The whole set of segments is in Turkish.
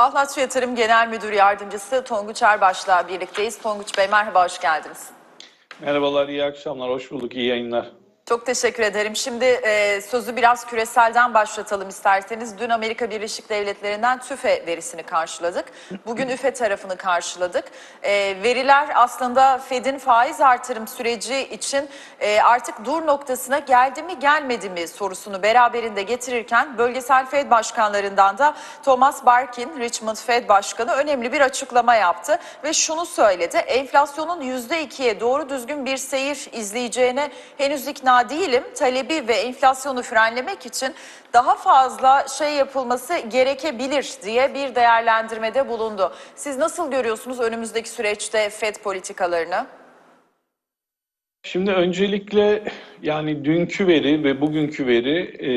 Ahlatçı Yatırım Genel Müdür Yardımcısı Tonguç Erbaş'la birlikteyiz. Tonguç Bey merhaba, hoş geldiniz. Merhabalar, iyi akşamlar, hoş bulduk, iyi yayınlar. Çok teşekkür ederim. Şimdi e, sözü biraz küreselden başlatalım isterseniz. Dün Amerika Birleşik Devletleri'nden TÜFE verisini karşıladık. Bugün üfe tarafını karşıladık. E, veriler aslında Fed'in faiz artırım süreci için e, artık dur noktasına geldi mi gelmedi mi sorusunu beraberinde getirirken bölgesel Fed başkanlarından da Thomas Barkin, Richmond Fed Başkanı önemli bir açıklama yaptı ve şunu söyledi. Enflasyonun %2'ye doğru düzgün bir seyir izleyeceğine henüz ikna değilim. Talebi ve enflasyonu frenlemek için daha fazla şey yapılması gerekebilir diye bir değerlendirmede bulundu. Siz nasıl görüyorsunuz önümüzdeki süreçte FED politikalarını? Şimdi öncelikle yani dünkü veri ve bugünkü veri e,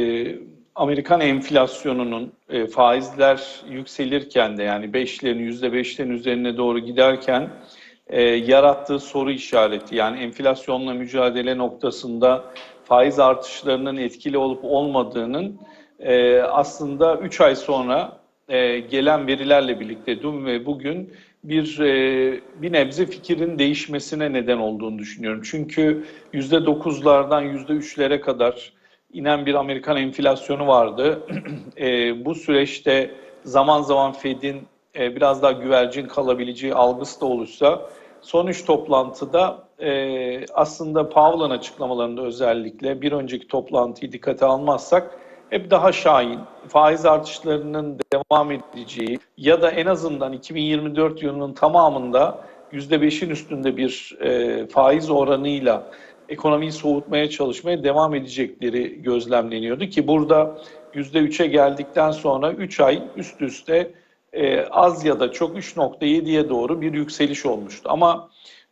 Amerikan enflasyonunun e, faizler yükselirken de yani 5'lerin %5'lerin üzerine doğru giderken e, yarattığı soru işareti yani enflasyonla mücadele noktasında faiz artışlarının etkili olup olmadığının e, aslında 3 ay sonra e, gelen verilerle birlikte dün ve bugün bir e, bir nebze fikrin değişmesine neden olduğunu düşünüyorum. Çünkü %9'lardan %3'lere kadar inen bir Amerikan enflasyonu vardı. e, bu süreçte zaman zaman Fed'in e, biraz daha güvercin kalabileceği algısı da olursa son üç toplantıda e, aslında Powell'ın açıklamalarında özellikle bir önceki toplantıyı dikkate almazsak hep daha şahin, faiz artışlarının devam edeceği ya da en azından 2024 yılının tamamında %5'in üstünde bir e, faiz oranıyla ekonomiyi soğutmaya çalışmaya devam edecekleri gözlemleniyordu ki burada %3'e geldikten sonra 3 ay üst üste e, az ya da çok 3.7'ye doğru bir yükseliş olmuştu. Ama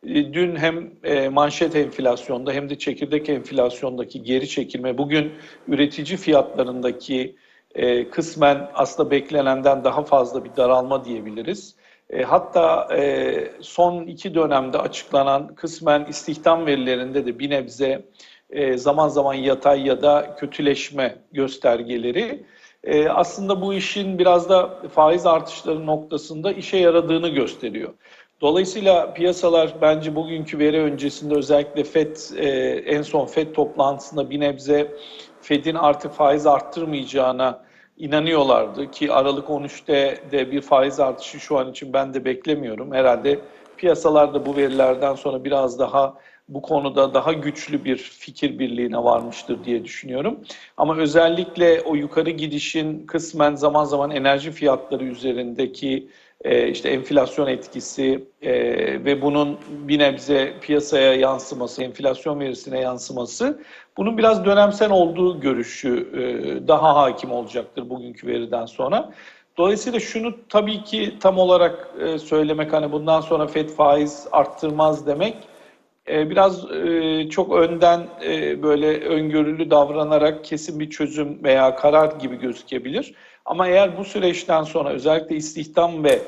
e, dün hem e, manşet enflasyonda hem de çekirdek enflasyondaki geri çekilme, bugün üretici fiyatlarındaki e, kısmen aslında beklenenden daha fazla bir daralma diyebiliriz. E, hatta e, son iki dönemde açıklanan kısmen istihdam verilerinde de bir nebze e, zaman zaman yatay ya da kötüleşme göstergeleri e, aslında bu işin biraz da faiz artışları noktasında işe yaradığını gösteriyor. Dolayısıyla piyasalar bence bugünkü veri öncesinde özellikle FED e, en son FED toplantısında bir nebze FED'in artık faiz arttırmayacağına inanıyorlardı ki Aralık 13'te de bir faiz artışı şu an için ben de beklemiyorum. Herhalde piyasalar da bu verilerden sonra biraz daha bu konuda daha güçlü bir fikir birliğine varmıştır diye düşünüyorum. Ama özellikle o yukarı gidişin kısmen zaman zaman enerji fiyatları üzerindeki e, işte enflasyon etkisi e, ve bunun bir nebze piyasaya yansıması, enflasyon verisine yansıması bunun biraz dönemsel olduğu görüşü e, daha hakim olacaktır bugünkü veriden sonra. Dolayısıyla şunu tabii ki tam olarak e, söylemek hani bundan sonra FED faiz arttırmaz demek biraz e, çok önden e, böyle öngörülü davranarak kesin bir çözüm veya karar gibi gözükebilir. Ama eğer bu süreçten sonra özellikle istihdam ve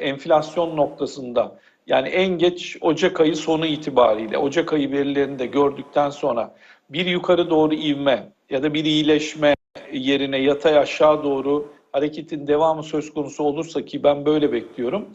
enflasyon noktasında yani en geç Ocak ayı sonu itibariyle Ocak ayı verilerini de gördükten sonra bir yukarı doğru ivme ya da bir iyileşme yerine yatay aşağı doğru hareketin devamı söz konusu olursa ki ben böyle bekliyorum.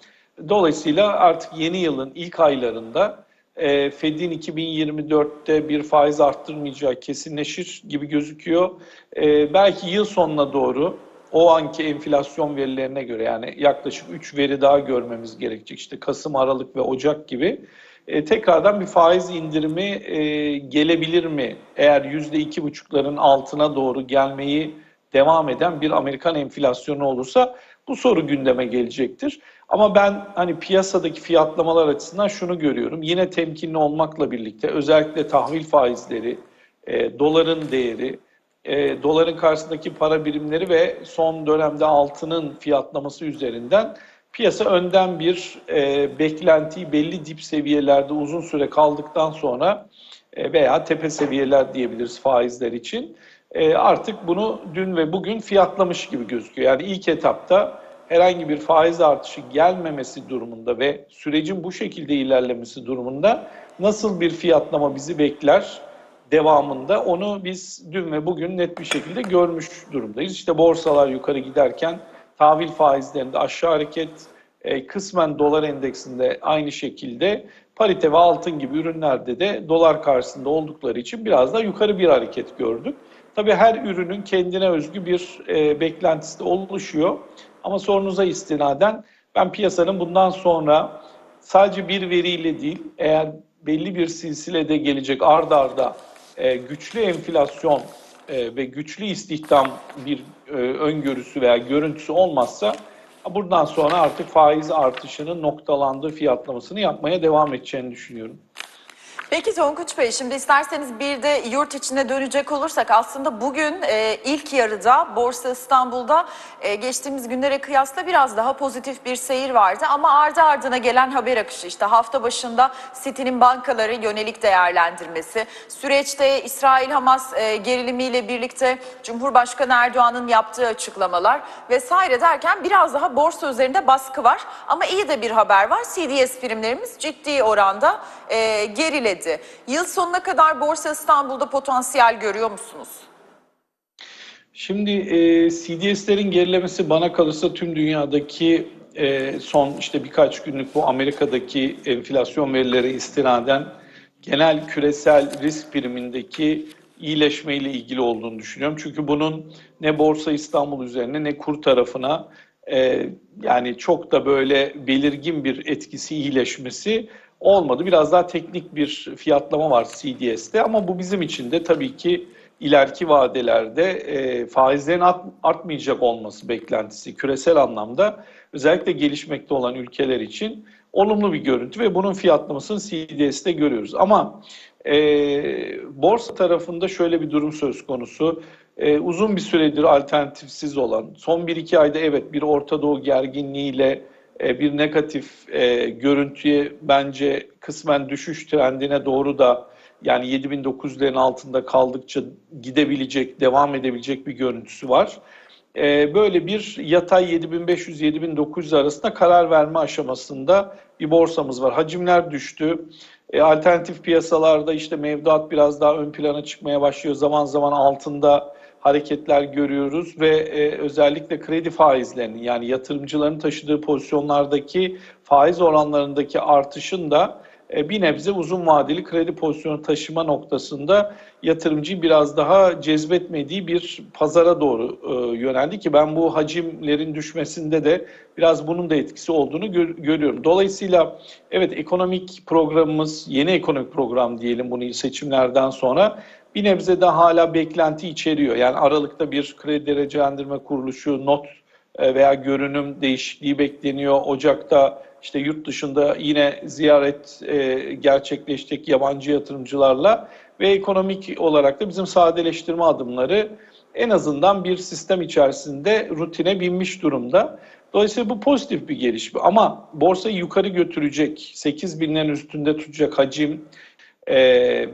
Dolayısıyla artık yeni yılın ilk aylarında e, Fed'in 2024'te bir faiz arttırmayacağı kesinleşir gibi gözüküyor. E, belki yıl sonuna doğru o anki enflasyon verilerine göre yani yaklaşık 3 veri daha görmemiz gerekecek. İşte Kasım, Aralık ve Ocak gibi e, tekrardan bir faiz indirimi e, gelebilir mi? Eğer %2,5'ların altına doğru gelmeyi devam eden bir Amerikan enflasyonu olursa bu soru gündeme gelecektir. Ama ben hani piyasadaki fiyatlamalar açısından şunu görüyorum. Yine temkinli olmakla birlikte özellikle tahvil faizleri, e, doların değeri, e, doların karşısındaki para birimleri ve son dönemde altının fiyatlaması üzerinden piyasa önden bir e, beklentiyi belli dip seviyelerde uzun süre kaldıktan sonra e, veya tepe seviyeler diyebiliriz faizler için e, artık bunu dün ve bugün fiyatlamış gibi gözüküyor. Yani ilk etapta herhangi bir faiz artışı gelmemesi durumunda ve sürecin bu şekilde ilerlemesi durumunda nasıl bir fiyatlama bizi bekler devamında onu biz dün ve bugün net bir şekilde görmüş durumdayız. İşte borsalar yukarı giderken tahvil faizlerinde aşağı hareket, e, kısmen dolar endeksinde aynı şekilde parite ve altın gibi ürünlerde de dolar karşısında oldukları için biraz da yukarı bir hareket gördük. Tabii her ürünün kendine özgü bir e, beklentisi de oluşuyor. Ama sorunuza istinaden ben piyasanın bundan sonra sadece bir veriyle değil, eğer belli bir silsilede gelecek ard arda e, güçlü enflasyon e, ve güçlü istihdam bir e, öngörüsü veya görüntüsü olmazsa buradan sonra artık faiz artışının noktalandığı fiyatlamasını yapmaya devam edeceğini düşünüyorum. Peki Tonguç Bey şimdi isterseniz bir de yurt içine dönecek olursak aslında bugün e, ilk yarıda Borsa İstanbul'da e, geçtiğimiz günlere kıyasla biraz daha pozitif bir seyir vardı. Ama ardı ardına gelen haber akışı işte hafta başında City'nin bankaları yönelik değerlendirmesi, süreçte İsrail-Hamas e, gerilimiyle birlikte Cumhurbaşkanı Erdoğan'ın yaptığı açıklamalar vesaire derken biraz daha borsa üzerinde baskı var. Ama iyi de bir haber var CDS primlerimiz ciddi oranda e, geriledi. Yıl sonuna kadar Borsa İstanbul'da potansiyel görüyor musunuz? Şimdi e, CDS'lerin gerilemesi bana kalırsa tüm dünyadaki e, son işte birkaç günlük bu Amerika'daki enflasyon verileri istinaden genel küresel risk primindeki iyileşmeyle ilgili olduğunu düşünüyorum. Çünkü bunun ne Borsa İstanbul üzerine ne kur tarafına e, yani çok da böyle belirgin bir etkisi iyileşmesi olmadı. Biraz daha teknik bir fiyatlama var CDS'te ama bu bizim için de tabii ki ileriki vadelerde e, faizlerin art, artmayacak olması beklentisi küresel anlamda özellikle gelişmekte olan ülkeler için olumlu bir görüntü ve bunun fiyatlamasını CDS'te görüyoruz. Ama e, borsa tarafında şöyle bir durum söz konusu. E, uzun bir süredir alternatifsiz olan, son 1-2 ayda evet bir Orta Doğu gerginliğiyle bir negatif e, görüntüye bence kısmen düşüş trendine doğru da yani 7900'lerin altında kaldıkça gidebilecek, devam edebilecek bir görüntüsü var. E, böyle bir yatay 7500-7900 arasında karar verme aşamasında bir borsamız var. Hacimler düştü. E, alternatif piyasalarda işte mevduat biraz daha ön plana çıkmaya başlıyor. Zaman zaman altında hareketler görüyoruz ve e, özellikle kredi faizlerinin yani yatırımcıların taşıdığı pozisyonlardaki faiz oranlarındaki artışın da bir nebze uzun vadeli kredi pozisyonu taşıma noktasında yatırımcıyı biraz daha cezbetmediği bir pazara doğru e, yöneldi ki ben bu hacimlerin düşmesinde de biraz bunun da etkisi olduğunu gör, görüyorum. Dolayısıyla evet ekonomik programımız yeni ekonomik program diyelim bunu seçimlerden sonra bir nebze de hala beklenti içeriyor. Yani Aralık'ta bir kredi derecelendirme kuruluşu not e, veya görünüm değişikliği bekleniyor. Ocak'ta işte yurt dışında yine ziyaret e, gerçekleşecek yabancı yatırımcılarla ve ekonomik olarak da bizim sadeleştirme adımları en azından bir sistem içerisinde rutine binmiş durumda. Dolayısıyla bu pozitif bir gelişme ama borsayı yukarı götürecek, 8 binlerin üstünde tutacak hacim, e,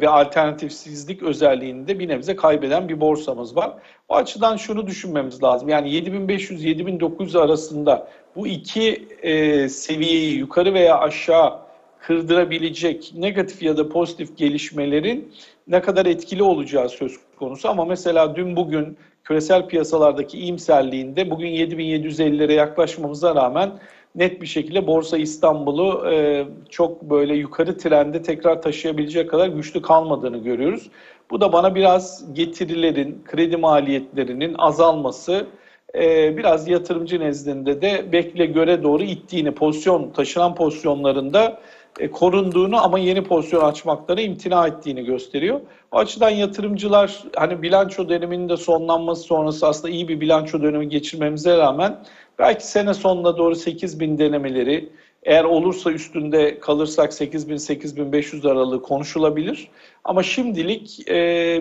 ve alternatifsizlik özelliğinde bir nebze kaybeden bir borsamız var. O açıdan şunu düşünmemiz lazım. Yani 7500-7900 arasında bu iki e, seviyeyi yukarı veya aşağı kırdırabilecek negatif ya da pozitif gelişmelerin ne kadar etkili olacağı söz konusu. Ama mesela dün bugün küresel piyasalardaki iyimserliğinde bugün 7750'lere yaklaşmamıza rağmen net bir şekilde Borsa İstanbul'u e, çok böyle yukarı trende tekrar taşıyabilecek kadar güçlü kalmadığını görüyoruz. Bu da bana biraz getirilerin, kredi maliyetlerinin azalması, e, biraz yatırımcı nezdinde de bekle göre doğru ittiğini, pozisyon taşınan pozisyonlarında e, korunduğunu ama yeni pozisyon açmakları imtina ettiğini gösteriyor. O açıdan yatırımcılar hani bilanço döneminin de sonlanması sonrası aslında iyi bir bilanço dönemi geçirmemize rağmen belki sene sonuna doğru 8 bin denemeleri eğer olursa üstünde kalırsak 8000-8500 aralığı konuşulabilir. Ama şimdilik e,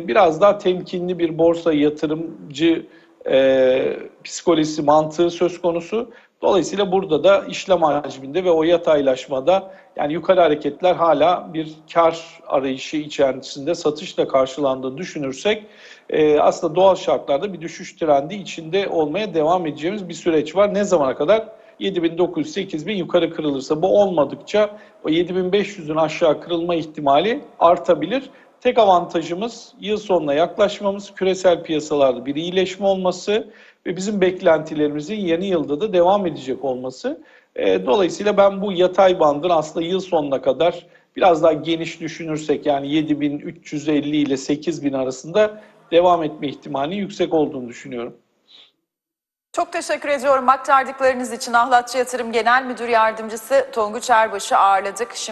biraz daha temkinli bir borsa yatırımcı e, psikolojisi mantığı söz konusu. Dolayısıyla burada da işlem hacminde ve o yataylaşmada yani yukarı hareketler hala bir kar arayışı içerisinde satışla karşılandığını düşünürsek e, aslında doğal şartlarda bir düşüş trendi içinde olmaya devam edeceğimiz bir süreç var. Ne zamana kadar? 7900-8000 yukarı kırılırsa bu olmadıkça o 7500'ün aşağı kırılma ihtimali artabilir. Tek avantajımız yıl sonuna yaklaşmamız, küresel piyasalarda bir iyileşme olması ve bizim beklentilerimizin yeni yılda da devam edecek olması. E, dolayısıyla ben bu yatay bandın aslında yıl sonuna kadar biraz daha geniş düşünürsek yani 7350 ile 8000 arasında devam etme ihtimali yüksek olduğunu düşünüyorum. Çok teşekkür ediyorum aktardıklarınız için. Ahlatçı Yatırım Genel Müdür Yardımcısı Tonguç Erbaş'ı ağırladık. Şimdi